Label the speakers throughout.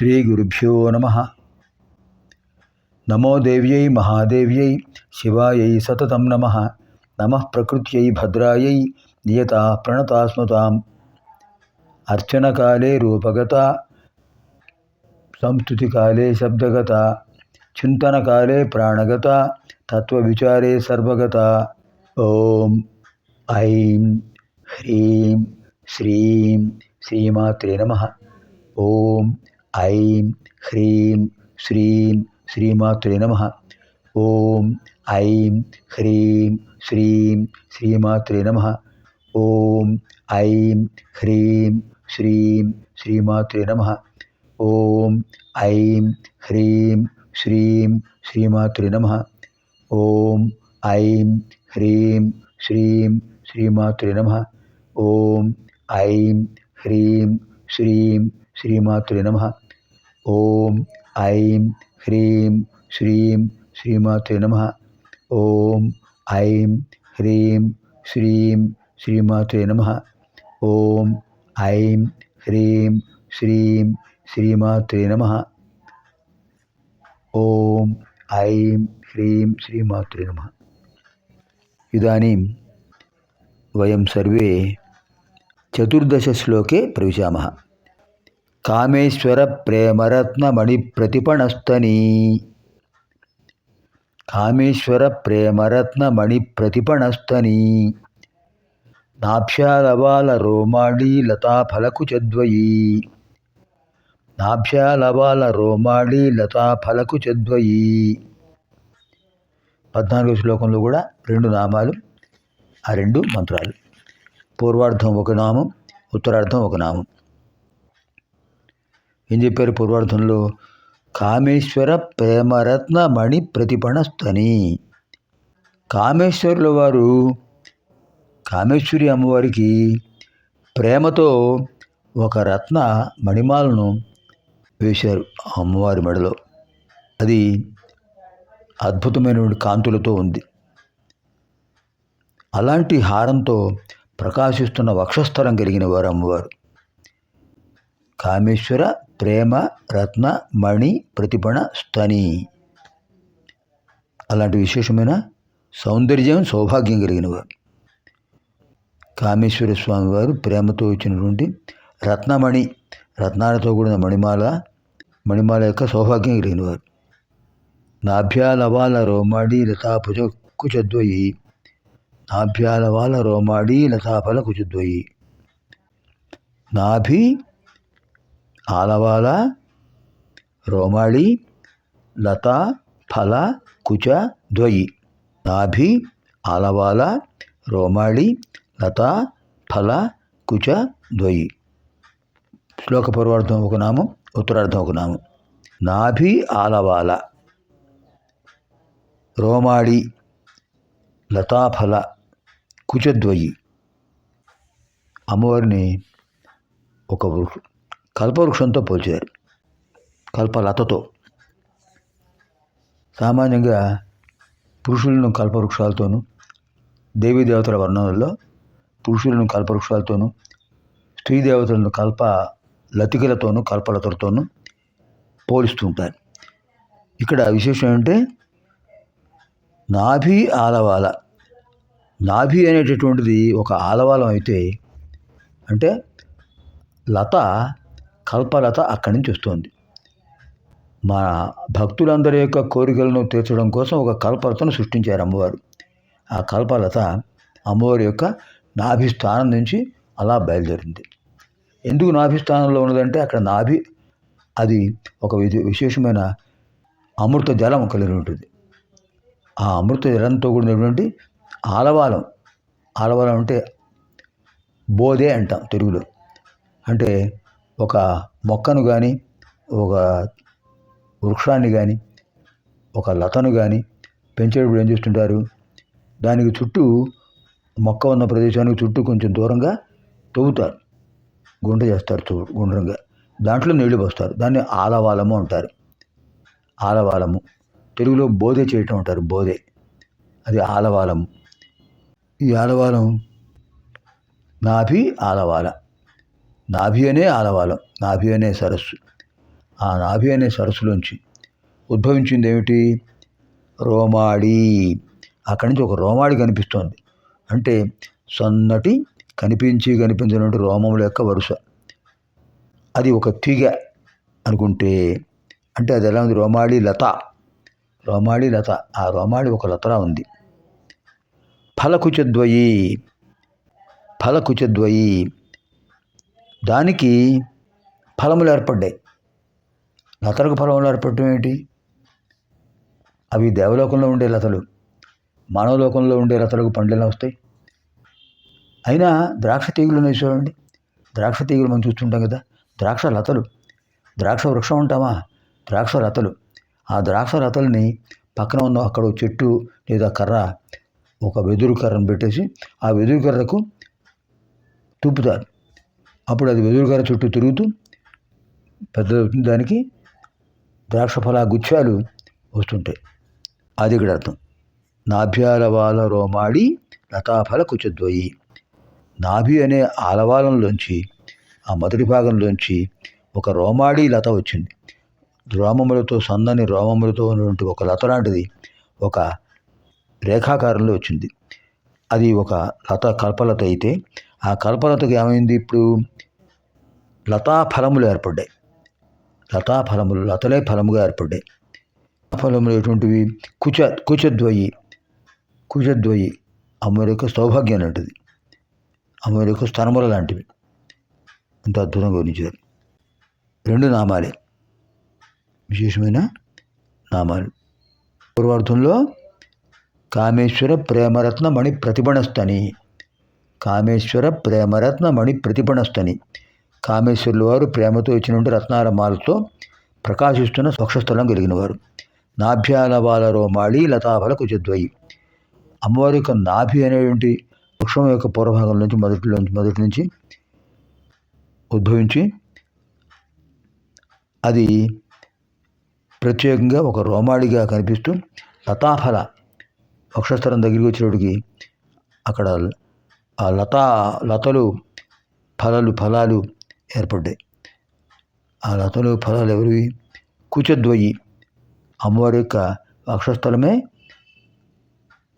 Speaker 1: श्रीगुरुभ्यो नमः। नमो देव्यै, महादेव्यै, शिवायै, सततं नमः। नमः प्रकृत्यै, भद्रायै, नियता प्रणता स्मृताम् अर्चनकाले रूपगता, संस्तुतिकाले शब्दगता, चिन्तनकाले प्राणगता, तत्त्वविचारे सर्वगता। ॐ ऐं ह्रीं श्रीं श्रीमात्रे नमः। ॐ ఐం హ్రీం శ్రీం శ్రీమాతృ నమ. ఓం ఐం హ్రీం శ్రీం శ్రీమాతృ నమ. ఓం ఐం హ్రీం శ్రీం శ్రీమాతృ నమ. ఓం ఐం హ్రీం శ్రీం శ్రీమాతృ నమ. ఓం ఐం హ్రీం శ్రీం శ్రీమాతృ నమ. ఓం ఐం హ్రీం శ్రీం శ్రీమాతృ నమ. ओम ऐं ह्रीं श्रीं श्रीमाते नमः। ओम ऐं ह्रीं श्रीं श्रीमाते नमः। ओम ऐं ह्रीं श्रीं श्रीमाते नमः। ओम ऐं ह्रीं श्रीमाते नमः। इदानीं वयं सर्वे चतुर्दशश्लोके प्रविशामः। కామేశ్వర ప్రేమరత్నమణి ప్రతిపణస్తని. కామేశ్వర ప్రేమరత్నమణి ప్రతిపణస్తని. నాభ్యాలవాల రోమాళీ లతాఫలకుచద్వయీ నాభ్యాలవాల రోమాళీ లతాఫలకుచద్వయీ పద్నాలుగో శ్లోకంలో కూడా రెండు నామాలు ఆ రెండు మంత్రాలు. పూర్వార్థం ఒక నామం ఉత్తరార్థం ఒక నామం. ఏం చెప్పారు పూర్వార్థంలో కామేశ్వర ప్రేమరత్న మణి ప్రతిపణస్తని కామేశ్వరుల వారు కామేశ్వరి అమ్మవారికి ప్రేమతో ఒక రత్న మణిమాలను వేశారు అమ్మవారి మెడలో. అది అద్భుతమైనటువంటి కాంతులతో ఉంది. అలాంటి హారంతో ప్రకాశిస్తున్న వక్షస్థలం కలిగిన వారు అమ్మవారు. కామేశ్వర ప్రేమ రత్న మణి ప్రతిభణ స్తని. అలాంటి విశేషమైన సౌందర్యం సౌభాగ్యం కలిగినవారు. కామేశ్వర స్వామి వారు ప్రేమతో ఇచ్చినటువంటి రత్నమణి రత్నాలతో కూడిన మణిమాల మణిమాల యొక్క సౌభాగ్యం కలిగినవారు. నాభ్యాలవాల రోమాడి లతాపుజ కుచద్వయి. నాభ్యాలవాల రోమాడి లతాఫల కుచద్వయి. నాభి ఆలవాల రోమాళి లత ఫల కుచ ద్వయి. నాభి ఆలవాల రోమాళి లత ఫల కుచ ద్వయి. శ్లోక పూర్వార్థం ఒక నామం ఉత్తరార్థం ఒక నామం. నాభి ఆలవాల. రోమాడి లతాఫల కుచద్వయి అమ్మవారిని ఒక కల్పవృక్షంతో పోల్చారు. కల్పలతతో. సామాన్యంగా పురుషులను కల్పవృక్షాలతోనూ దేవీ దేవతల వర్ణనల్లో పురుషులను కల్పవృక్షాలతోనూ స్త్రీ దేవతలను కల్ప లతికలతోనూ కల్పలతలతోనూ పోలిస్తుంటారు ఇక్కడ విశేషం ఏంటంటే నాభి ఆలవాల. నాభి అనేటటువంటిది ఒక ఆలవాలం అయితే అంటే లత కల్పలత అక్కడి నుంచి వస్తుంది. మా భక్తులందరి యొక్క కోరికలను తీర్చడం కోసం ఒక కల్పలతను సృష్టించారు అమ్మవారు. ఆ కల్పలత అమ్మవారి యొక్క నాభి స్థానం నుంచి అలా బయలుదేరింది. ఎందుకు నాభి స్థానంలో ఉన్నదంటే అక్కడ నాభి అది ఒక విశేషమైన అమృత జలం కలిగి ఉంటుంది. ఆ అమృత జలంతో కూడినటువంటి ఆలవాలం ఆలవాలం అంటే బోధే అంటాం తెలుగులో. అంటే ఒక మొక్కను కానీ ఒక వృక్షాన్ని కానీ ఒక లతను కానీ పెంచేటప్పుడు ఏం చేస్తుంటారు? దానికి చుట్టూ మొక్క ఉన్న ప్రదేశానికి చుట్టూ కొంచెం దూరంగా తవ్వుతారు. గుంట చేస్తారు చూ గుండ్రంగా. దాంట్లో నీళ్ళు పోస్తారు. దాన్ని ఆలవాలము అంటారు. ఆలవాలము. తెలుగులో బోధే చేయటం అంటారు బోధే. అది ఆలవాలము. ఈ ఆలవాలం నాభి ఆలవాల. నాభి అనే ఆలవాలం నాభి అనే సరస్సు. ఆ నాభి అనే సరస్సులోంచి ఉద్భవించింది ఏమిటి రోమాడి. అక్కడి నుంచి ఒక రోమాడి కనిపిస్తోంది. అంటే సన్నటి కనిపించి కనిపించినటువంటి రోమముల యొక్క వరుస. అది ఒక తీగ అనుకుంటే అంటే అది ఎలా ఉంది? రోమాడి లత. రోమాడి లత. ఆ రోమాడి ఒక లతలా ఉంది. ఫలకుచద్వయి. ఫలకుచద్వయి. దానికి ఫలములు ఏర్పడ్డాయి. లతలకు ఫలములు ఏర్పడటం ఏంటి అవి దేవలోకంలో ఉండే లతలు మానవలోకంలో ఉండే లతలకు పండ్లు వస్తాయి? అయినా ద్రాక్ష తీగలు ఉన్నాయి చూడండి. ద్రాక్ష తీగలు మనం చూస్తుంటాం కదా ద్రాక్ష లతలు. ద్రాక్ష వృక్షం ఉంటామా ద్రాక్ష లతలు. ఆ ద్రాక్ష లతల్ని పక్కన ఉన్న అక్కడ చెట్టు లేదా కర్ర ఒక వెదురు కర్రను పెట్టేసి ఆ వెదురు కర్రకు తుప్పుతారు. అప్పుడు అది వెదురు చుట్టూ తిరుగుతూ పెద్ద దానికి ద్రాక్ష ఫల గుచ్చాలు వస్తుంటాయి. అది ఇక్కడ అర్థం. నాభ్యాలవాల రోమాడి లతాఫల కుచద్వయి. నాభి అనే ఆలవాలంలోంచి ఆ మొదటి భాగంలోంచి ఒక రోమాడి లత వచ్చింది. రోమములతో సన్నని రోమములతో ఉన్నటువంటి ఒక లత లాంటిది ఒక రేఖాకారంలో వచ్చింది. అది ఒక లత కల్పలత అయితే ఆ కల్పలతకు ఏమైంది? ఇప్పుడు లతా ఫలములు ఏర్పడ్డాయి. లతా ఫలములు లతలే ఫలముగా ఏర్పడ్డాయి. ఫలములు ఎటువంటివి కుచ కుచద్వయి కుచద్వయి అమ్మవారి సౌభాగ్యం లాంటిది. అమ్మవారి స్తనముల లాంటివి. అంత అద్భుతంగా వర్ణించారు. రెండు నామాలే. విశేషమైన నామాలు. పూర్వార్థంలో కామేశ్వర ప్రేమరత్న మణి ప్రతిభణస్తని కామేశ్వర ప్రేమరత్న మణి ప్రతిపణస్థని కామేశ్వరుల వారు ప్రేమతో ఇచ్చినటువంటి రత్నాల మాలతో ప్రకాశిస్తున్న స్వక్షస్థలం కలిగినవారు. నాభ్యాలవాల నాభ్యాల మాళి లతాఫల కుజద్వయి అమ్మవారి యొక్క నాభి అనేటువంటి వృక్షం యొక్క పూర్వభాగం నుంచి మొదటిలో మొదటి నుంచి ఉద్భవించి అది ప్రత్యేకంగా ఒక రోమాడిగా కనిపిస్తూ లతాఫల వక్షస్థలం దగ్గరికి వచ్చేటికి అక్కడ ఆ లతా లతలు ఫలాలు ఫలాలు ఏర్పడ్డాయి. ఆ లతలు ఫలాలు ఎవరివి? కుచద్వయి అమ్మవారి యొక్క వక్షస్థలమే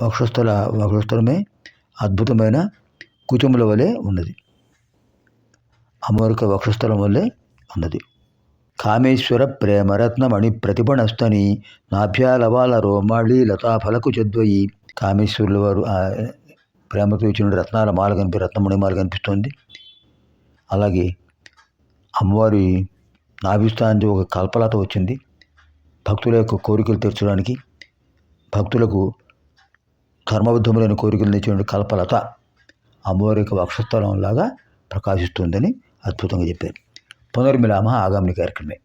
Speaker 1: వక్షస్థల వక్షస్థలమే అద్భుతమైన కుచముల వలె ఉన్నది. అమ్మవారి యొక్క వక్షస్థలం వల్లే ఉన్నది. కామేశ్వర ప్రేమరత్నమణి ప్రతిభణస్తని నాభ్యాలవాల రోమాళి లతాఫలకు చద్వయి కామేశ్వరుల వారు ప్రేమతో ఇచ్చిన రత్నాల మాల కనిపి రత్నమణి మాల కనిపిస్తోంది. అలాగే అమ్మవారి నాభిస్థానానికి ఒక కల్పలత వచ్చింది. భక్తుల యొక్క కోరికలు తీర్చడానికి భక్తులకు కర్మబద్ధములైన కోరికలు తెచ్చిన కల్పలత అమ్మవారి యొక్క వక్షస్థలంలాగా ప్రకాశిస్తుందని అద్భుతంగా చెప్పారు. పునర్మిలామ ఆగామిని కార్యక్రమే.